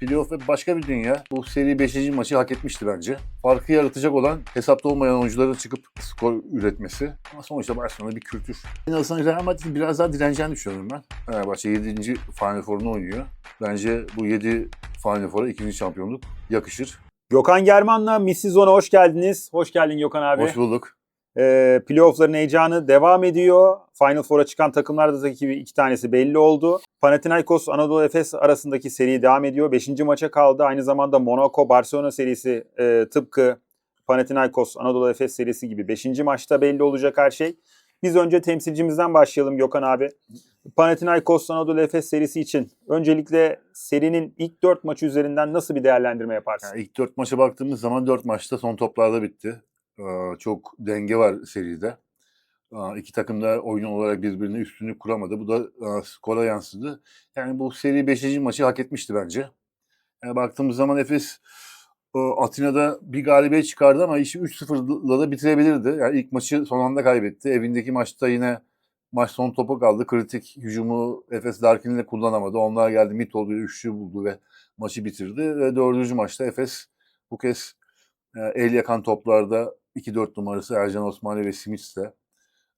Playoff ve başka bir dünya. Bu seri 5. maçı hak etmişti bence. Farkı yaratacak olan hesapta olmayan oyuncuların çıkıp skor üretmesi. Ama sonuçta Barcelona bir kültür. En azından Real Madrid'in biraz daha direneceğini düşünüyorum ben. Fenerbahçe 7. Final Four'unu oynuyor. Bence bu 7 Final Four'a ikinci şampiyonluk yakışır. Gökhan German'la Missizon'a hoş geldiniz. Hoş geldin Gökhan abi. Hoş bulduk. Ee, playoff'ların heyecanı devam ediyor. Final Four'a çıkan takımlardaki iki tanesi belli oldu. Panathinaikos Anadolu Efes arasındaki seri devam ediyor. Beşinci maça kaldı. Aynı zamanda Monaco Barcelona serisi e, tıpkı Panathinaikos Anadolu Efes serisi gibi beşinci maçta belli olacak her şey. Biz önce temsilcimizden başlayalım Gökhan abi. Panathinaikos Anadolu Efes serisi için öncelikle serinin ilk dört maçı üzerinden nasıl bir değerlendirme yaparsın? Yani ilk 4 maça baktığımız zaman 4 maçta son toplarda bitti. Çok denge var seride. İki takım da oyun olarak birbirine üstünlük kuramadı. Bu da skora yansıdı. Yani bu seri 5. maçı hak etmişti bence. Yani baktığımız zaman Efes Atina'da bir galibiyet çıkardı ama işi 3-0'la da bitirebilirdi. Yani ilk maçı son anda kaybetti. Evindeki maçta yine maç son topu kaldı. Kritik hücumu Efes Larkin'le kullanamadı. Onlar geldi Mitol bir üçlü buldu ve maçı bitirdi. Ve dördüncü maçta Efes bu kez el yakan toplarda 2-4 numarası Ercan Osmani ve Smith de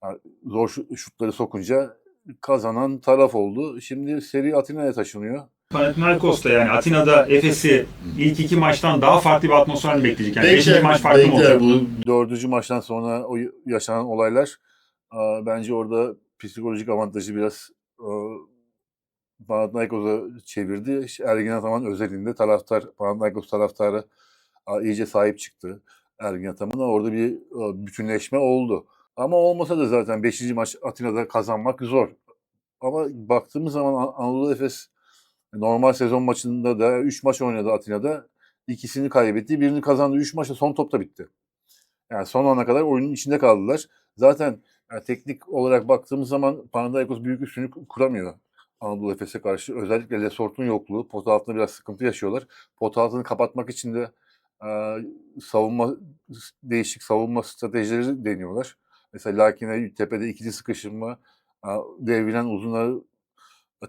yani zor şut- şutları sokunca kazanan taraf oldu. Şimdi seri Atina'ya taşınıyor. Panathinaikos'ta yani Atina'da Efes'i ilk iki maçtan daha farklı bir atmosfer mi bekleyecek? Yani beşinci maç farklı mı olacak? Bu Dördüncü maçtan sonra o yaşanan olaylar bence orada psikolojik avantajı biraz Panathinaikos'a çevirdi. Ergin Ataman özelinde taraftar, Panathinaikos taraftarı iyice sahip çıktı Ergin Ataman'a. Orada bir e, bütünleşme oldu. Ama olmasa da zaten 5. maç Atina'da kazanmak zor. Ama baktığımız zaman An- Anadolu Efes normal sezon maçında da 3 maç oynadı Atina'da. İkisini kaybetti. Birini kazandı. 3 maçta son topta bitti. Yani son ana kadar oyunun içinde kaldılar. Zaten yani teknik olarak baktığımız zaman Panathinaikos büyük üstünlük kuramıyor Anadolu Efes'e karşı. Özellikle Lesort'un yokluğu. Pot altında biraz sıkıntı yaşıyorlar. Pot altını kapatmak için de e, savunma değişik savunma stratejileri deniyorlar. Mesela Lakin'e tepede ikili sıkıştırma, e, devrilen uzunları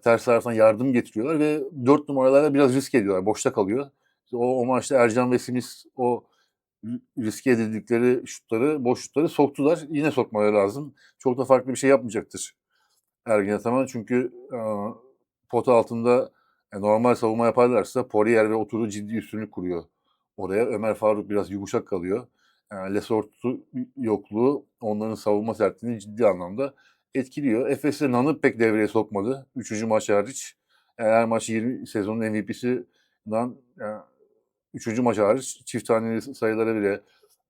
ters taraftan yardım getiriyorlar ve dört numaralarla biraz risk ediyorlar. Boşta kalıyor. İşte O, o maçta Ercan ve Smith o ri- riske edildikleri şutları, boş şutları soktular. Yine sokmaları lazım. Çok da farklı bir şey yapmayacaktır Ergin Ataman. Çünkü e, pot altında e, normal savunma yaparlarsa Poirier ve Oturu ciddi üstünlük kuruyor oraya. Ömer Faruk biraz yumuşak kalıyor. Yani Lesort'u yokluğu onların savunma sertliğini ciddi anlamda etkiliyor. Efes'e Nan'ı pek devreye sokmadı. Üçüncü maç hariç. Yani her maç 20 sezonun MVP'si Nan yani üçüncü maç hariç çift taneli sayılara bile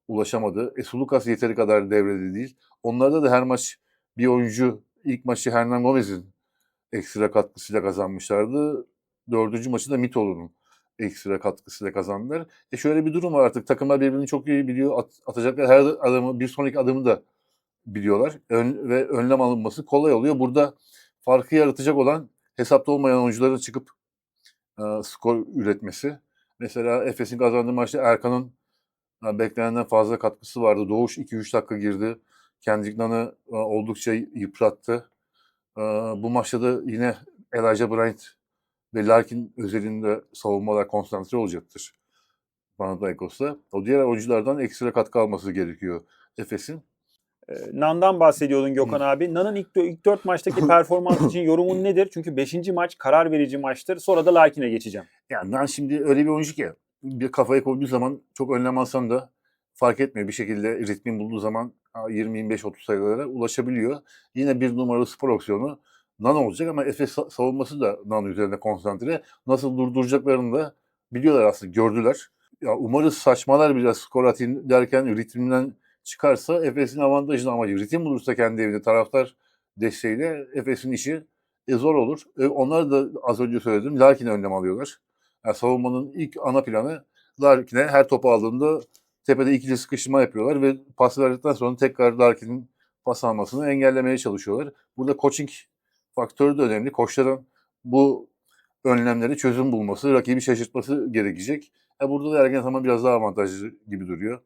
ulaşamadı. E, Sulukas yeteri kadar devrede değil. Onlarda da her maç bir oyuncu ilk maçı Hernan Gomez'in ekstra katkısıyla kazanmışlardı. Dördüncü maçı da Mitol'un ekstra katkısıyla kazandılar. E şöyle bir durum var artık. Takımlar birbirini çok iyi biliyor. At, atacaklar her adımı, bir sonraki adımı da biliyorlar. Ön, ve önlem alınması kolay oluyor. Burada farkı yaratacak olan hesapta olmayan oyuncuların çıkıp e, skor üretmesi. Mesela Efes'in kazandığı maçta Erkan'ın e, beklenenden fazla katkısı vardı. Doğuş 2-3 dakika girdi. Kendrick e, oldukça yıprattı. E, bu maçta da yine Elijah Bryant ve Larkin özelinde savunmalar konsantre olacaktır. Panathinaikos'ta. O diğer oyunculardan ekstra katkı alması gerekiyor Efes'in. Ee, Nan'dan bahsediyordun Gökhan abi. Nan'ın ilk, ilk dört maçtaki performans için yorumun nedir? Çünkü beşinci maç karar verici maçtır. Sonra da Larkin'e geçeceğim. Yani ben şimdi öyle bir oyuncu ki bir kafaya koyduğu zaman çok önlem alsan da fark etmiyor. Bir şekilde ritmin bulduğu zaman 20-25-30 sayılara ulaşabiliyor. Yine bir numaralı spor opsiyonu Nan olacak ama Efes sa- savunması da Nan üzerine konsantre. Nasıl durduracaklarını da biliyorlar aslında, gördüler. Ya umarız saçmalar biraz skor atayım derken ritminden çıkarsa Efes'in avantajını ama ritim bulursa kendi evinde taraftar desteğiyle Efes'in işi e, zor olur. E, onlar da az önce söyledim Larkin önlem alıyorlar. Yani savunmanın ilk ana planı Larkin'e her topu aldığında tepede ikili sıkıştırma yapıyorlar ve pas verdikten sonra tekrar Larkin'in pas almasını engellemeye çalışıyorlar. Burada coaching faktörü de önemli. Koçların bu önlemleri çözüm bulması, rakibi şaşırtması gerekecek. E burada da Ergen Ataman biraz daha avantajlı gibi duruyor.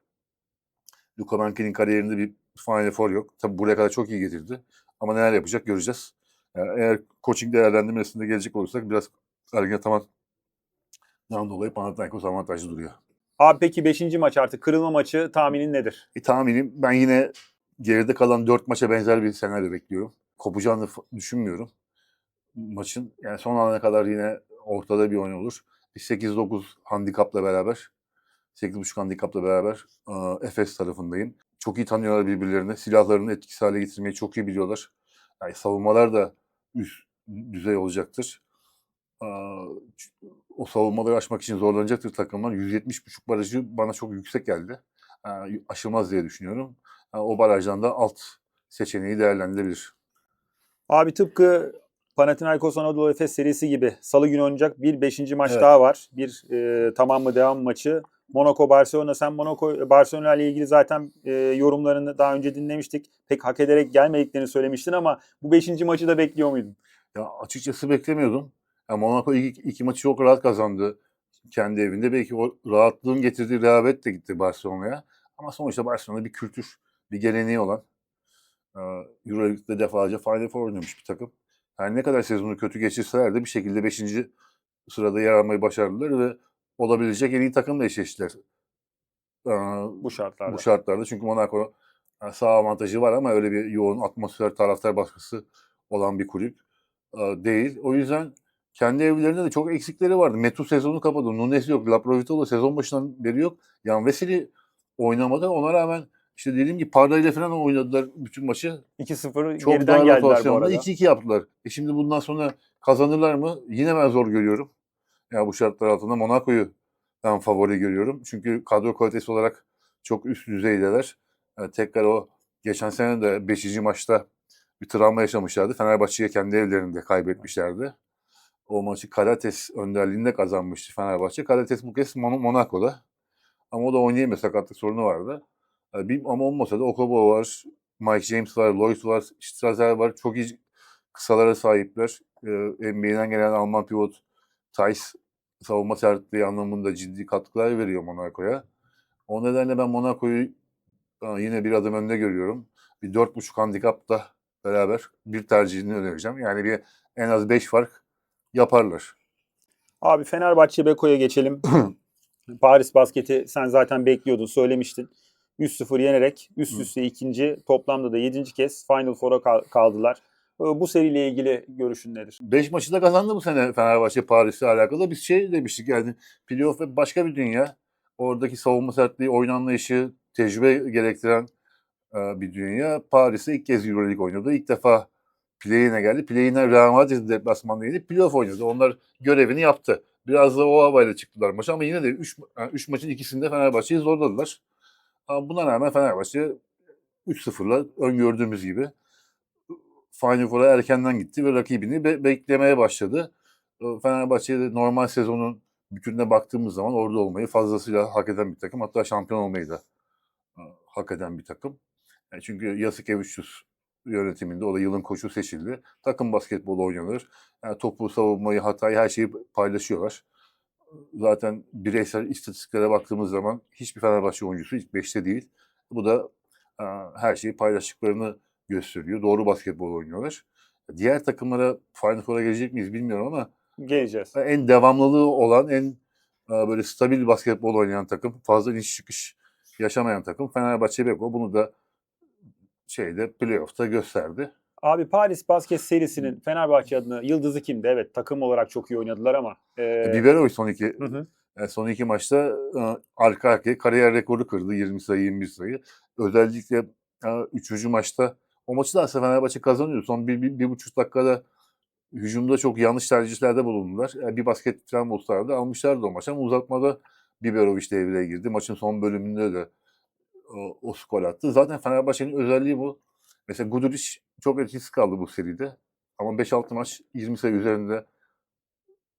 Luka Manki'nin kariyerinde bir Final Four yok. Tabi buraya kadar çok iyi getirdi. Ama neler yapacak göreceğiz. Yani eğer coaching değerlendirmesinde gelecek olursak biraz Ergen Ataman dolayı Panathinaikos avantajlı duruyor. Abi peki 5. maç artık kırılma maçı tahminin nedir? E, tahminim ben yine geride kalan 4 maça benzer bir senaryo bekliyorum. Kopacağını düşünmüyorum. Maçın yani son ana kadar yine ortada bir oyun olur. Bir 8-9 handikapla beraber 8.5 handikapla beraber e, Efes tarafındayım. Çok iyi tanıyorlar birbirlerini. Silahlarını etkisiz hale getirmeyi çok iyi biliyorlar. Yani savunmalar da üst düzey olacaktır. Ç- O savunmaları aşmak için zorlanacaktır takımlar. 170.5 barajı bana çok yüksek geldi. Aa, Aşılmaz diye düşünüyorum. Aa, O barajdan da alt seçeneği değerlendirilebilir. Abi tıpkı Panathinaikos Anadolu Efes serisi gibi salı günü oynayacak bir 5. maç Evet. daha var. Bir e, tamam mı devam maçı. Monaco Barcelona sen Monaco Barcelona ile ilgili zaten e, yorumlarını daha önce dinlemiştik. Pek hak ederek gelmediklerini söylemiştin ama bu 5. maçı da bekliyor muydun? Ya açıkçası beklemiyordum. Ya Monaco iki, iki maçı çok rahat kazandı kendi evinde. Belki o rahatlığın getirdiği rehavet de gitti Barcelona'ya. Ama sonuçta Barcelona bir kültür, bir geleneği olan e, Euroleague'de defalarca Final Four oynamış bir takım. Her ne kadar sezonu kötü geçirseler de bir şekilde 5. sırada yer almayı başardılar ve olabilecek en iyi takımla eşleştiler. Bu şartlarda. bu şartlarda. Çünkü Monaco sağ avantajı var ama öyle bir yoğun atmosfer, taraftar baskısı olan bir kulüp değil. O yüzden kendi evlerinde de çok eksikleri vardı. Metu sezonu kapadı. Nunes yok. Laprovitolo sezon başından beri yok. Yan Veseli oynamadı. Ona rağmen işte dediğim gibi Parra ile falan oynadılar bütün maçı. 2-0 Çok geriden geldiler bu arada. 2-2 yaptılar. E şimdi bundan sonra kazanırlar mı? Yine ben zor görüyorum. Yani bu şartlar altında Monaco'yu ben favori görüyorum. Çünkü kadro kalitesi olarak çok üst düzeydeler. Yani tekrar o geçen sene de 5. maçta bir travma yaşamışlardı. Fenerbahçe'ye kendi evlerinde kaybetmişlerdi. O maçı Karates önderliğinde kazanmıştı Fenerbahçe. Karates bu kez Mon- Monaco'da. Ama o da oynayamıyor. Sakatlık sorunu vardı. Bir, ama olmasa da Okobo var, Mike James var, Lloyd var, Strasser var. Çok iyi kısalara sahipler. Ee, NBA'den gelen Alman pivot Tice savunma sertliği anlamında ciddi katkılar veriyor Monaco'ya. O nedenle ben Monaco'yu yine bir adım önde görüyorum. Bir 4.5 handikapla beraber bir tercihini önereceğim. Yani bir en az 5 fark yaparlar. Abi Fenerbahçe Beko'ya geçelim. Paris basketi sen zaten bekliyordun, söylemiştin. 3-0 yenerek üst Hı. üste ikinci, toplamda da 7. kez Final Four'a kal- kaldılar. Ee, Bu seriyle ilgili görüşün nedir? 5 maçı da kazandı bu sene Fenerbahçe Paris'le alakalı. Biz şey demiştik yani playoff ve başka bir dünya. Oradaki savunma sertliği, oyun anlayışı, tecrübe gerektiren e, bir dünya. Paris'te ilk kez Euroleague oynadı. İlk defa play-in'e geldi. Play-in'e Real Madrid deplasmanda yenip playoff oynadı. Onlar görevini yaptı. Biraz da o havayla çıktılar maça ama yine de 3 3 maçın ikisinde Fenerbahçe'yi zorladılar. Ama buna rağmen Fenerbahçe 3-0'la öngördüğümüz gibi Final Four'a erkenden gitti ve rakibini be- beklemeye başladı. Fenerbahçe'de normal sezonun bütününe baktığımız zaman orada olmayı fazlasıyla hak eden bir takım. Hatta şampiyon olmayı da e, hak eden bir takım. Yani çünkü Yasikevicius yönetiminde o da yılın koçu seçildi. Takım basketbolu oynanır. Yani topu, savunmayı, hatayı her şeyi paylaşıyorlar. Zaten bireysel istatistiklere baktığımız zaman hiçbir Fenerbahçe oyuncusu ilk 5'te değil. Bu da e, her şeyi paylaştıklarını gösteriyor. Doğru basketbol oynuyorlar. Diğer takımlara Final Four'a gelecek miyiz bilmiyorum ama Geleceğiz. en devamlılığı olan, en e, böyle stabil basketbol oynayan takım, fazla iniş çıkış yaşamayan takım Fenerbahçe Beko. Bunu da şeyde playoff'ta gösterdi. Abi Paris basket serisinin Fenerbahçe adına yıldızı kimdi? Evet takım olarak çok iyi oynadılar ama. e, Biberovic son iki, hı hı. e, son iki maçta e, arka arkaya kariyer rekoru kırdı. 20 sayı, 21 sayı. Özellikle e, üçüncü maçta o maçı da aslında Fenerbahçe kazanıyordu. Son bir, bir, bir buçuk dakikada hücumda çok yanlış tercihlerde bulundular. Yani bir basket falan bulsalardı almışlardı o maçı ama uzatmada Biberovic devreye girdi. Maçın son bölümünde de o, o skor attı. Zaten Fenerbahçe'nin özelliği bu. Mesela Guduric çok etkisiz kaldı bu seride. Ama 5-6 maç 20 sayı üzerinde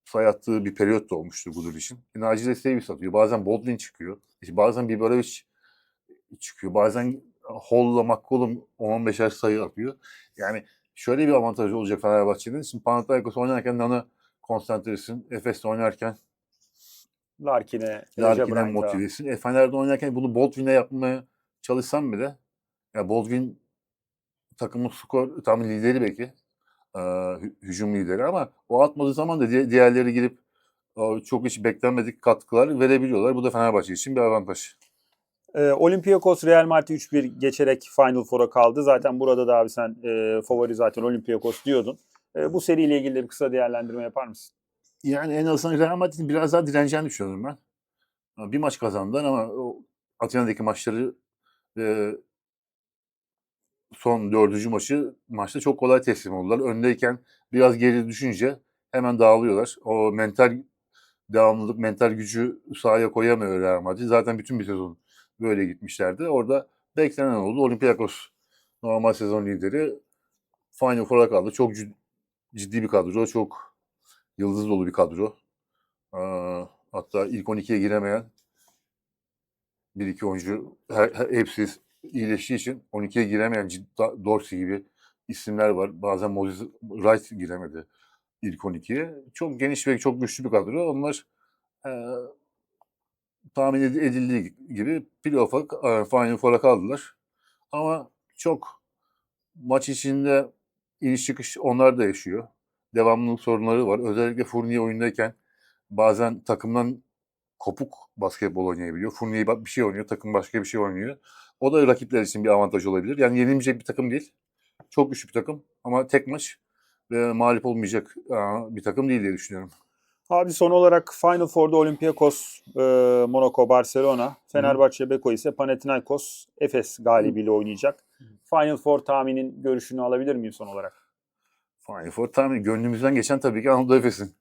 sayı attığı bir periyot da olmuştu Guduric'in. E, Naci Davis atıyor. Bazen Baldwin çıkıyor. İşte bazen Biberovic çıkıyor. Bazen Hall'la McCollum 10-15'er sayı atıyor. Yani şöyle bir avantajı olacak Fenerbahçe'nin. Şimdi Panathinaikos oynarken Nana konsantresin. Efes'te oynarken Larkin'e, Larkin'e motivesin. E, Fener'de oynarken bunu Baldwin'e yapmaya çalışsam bile ya Baldwin takımın skor tam lideri belki. Hü- hücum lideri ama o atmadığı zaman da di- diğerleri girip o çok hiç beklenmedik katkılar verebiliyorlar. Bu da Fenerbahçe için bir avantaj. Ee, Olympiakos Real Madrid 3-1 geçerek Final Four'a kaldı. Zaten burada da abi sen e, favori zaten Olympiakos diyordun. E, bu seriyle ilgili de bir kısa değerlendirme yapar mısın? Yani en azından Real Madrid'in biraz daha direneceğini düşünüyorum ben. Bir maç kazandılar ama o Atina'daki maçları e, son dördüncü maçı maçta çok kolay teslim oldular. Öndeyken biraz geri düşünce hemen dağılıyorlar. O mental devamlılık, mental gücü sahaya koyamıyor Real Madrid. Zaten bütün bir sezon böyle gitmişlerdi. Orada beklenen oldu. Olympiakos normal sezon lideri Final Four'a kaldı. Çok cid- ciddi bir kadro. Çok yıldız dolu bir kadro. Hatta ilk 12'ye giremeyen bir iki oyuncu her, her- hepsi iyileştiği için 12'ye giremeyen Dorsey gibi isimler var. Bazen Moses Wright giremedi ilk 12'ye. Çok geniş ve çok güçlü bir kadro. Onlar e, tahmin ed- edildiği gibi playoff'a, e, Final Four'a kaldılar. Ama çok maç içinde iniş çıkış onlar da yaşıyor. Devamlılık sorunları var. Özellikle Fournier oyundayken bazen takımdan kopuk basketbol oynayabiliyor. Fournier bir şey oynuyor, takım başka bir şey oynuyor. O da rakipler için bir avantaj olabilir. Yani yenilmeyecek bir takım değil. Çok güçlü bir takım ama tek maç ve mağlup olmayacak aa, bir takım değil diye düşünüyorum. Abi son olarak Final Four'da Olympiakos, e, Monaco, Barcelona, Fenerbahçe, Beko ise Panathinaikos, Efes galibiyle oynayacak. Final Four tahminin görüşünü alabilir miyim son olarak? Final Four tahmin gönlümüzden geçen tabii ki Anadolu Efes'in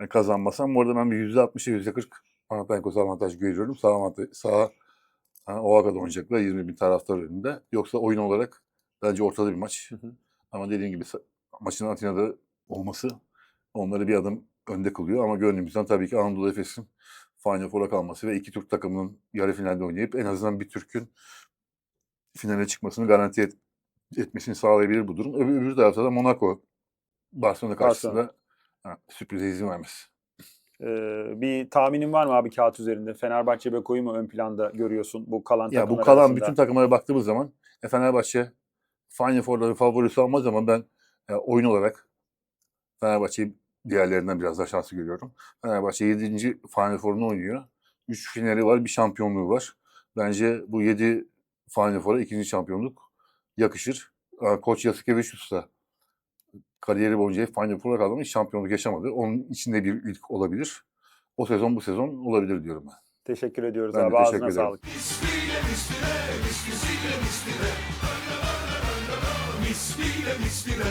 Yani kazanmasam bu arada ben bir %60'a %40 Panathinaikos avantaj görüyorum. Sağ, avantaj, sağ ha, o kadar oynayacaklar 20 bin taraftar önünde. Yoksa oyun olarak bence ortada bir maç. Ama dediğim gibi maçın Atina'da olması onları bir adım önde kılıyor. Ama gönlümüzden tabii ki Anadolu Efes'in Final Four'a kalması ve iki Türk takımının yarı finalde oynayıp en azından bir Türk'ün finale çıkmasını garanti et- etmesini sağlayabilir bu durum. Öbür, öbür tarafta da Monaco Barcelona karşısında ha, sürprize izin vermez. E, bir tahminin var mı abi kağıt üzerinde? Fenerbahçe, Beko'yu mu ön planda görüyorsun bu kalan Ya bu kalan arasında? bütün takımlara baktığımız zaman e, Fenerbahçe Final Four'ların favorisi olmaz ama ben e, oyun olarak Fenerbahçe'yi diğerlerinden biraz daha şanslı görüyorum. Fenerbahçe 7. Final Four'unu oynuyor. 3 finali var, bir şampiyonluğu var. Bence bu 7 Final Four'a ikinci şampiyonluk yakışır. Koç Yasikevicius da kariyeri boyunca hep Final Four'a kaldı ama hiç şampiyonluk yaşamadı. Onun içinde bir ilk olabilir. O sezon bu sezon olabilir diyorum ben. Teşekkür ediyoruz Ben abi. teşekkür Ağzına ederim. sağlık. Misliyle misliyle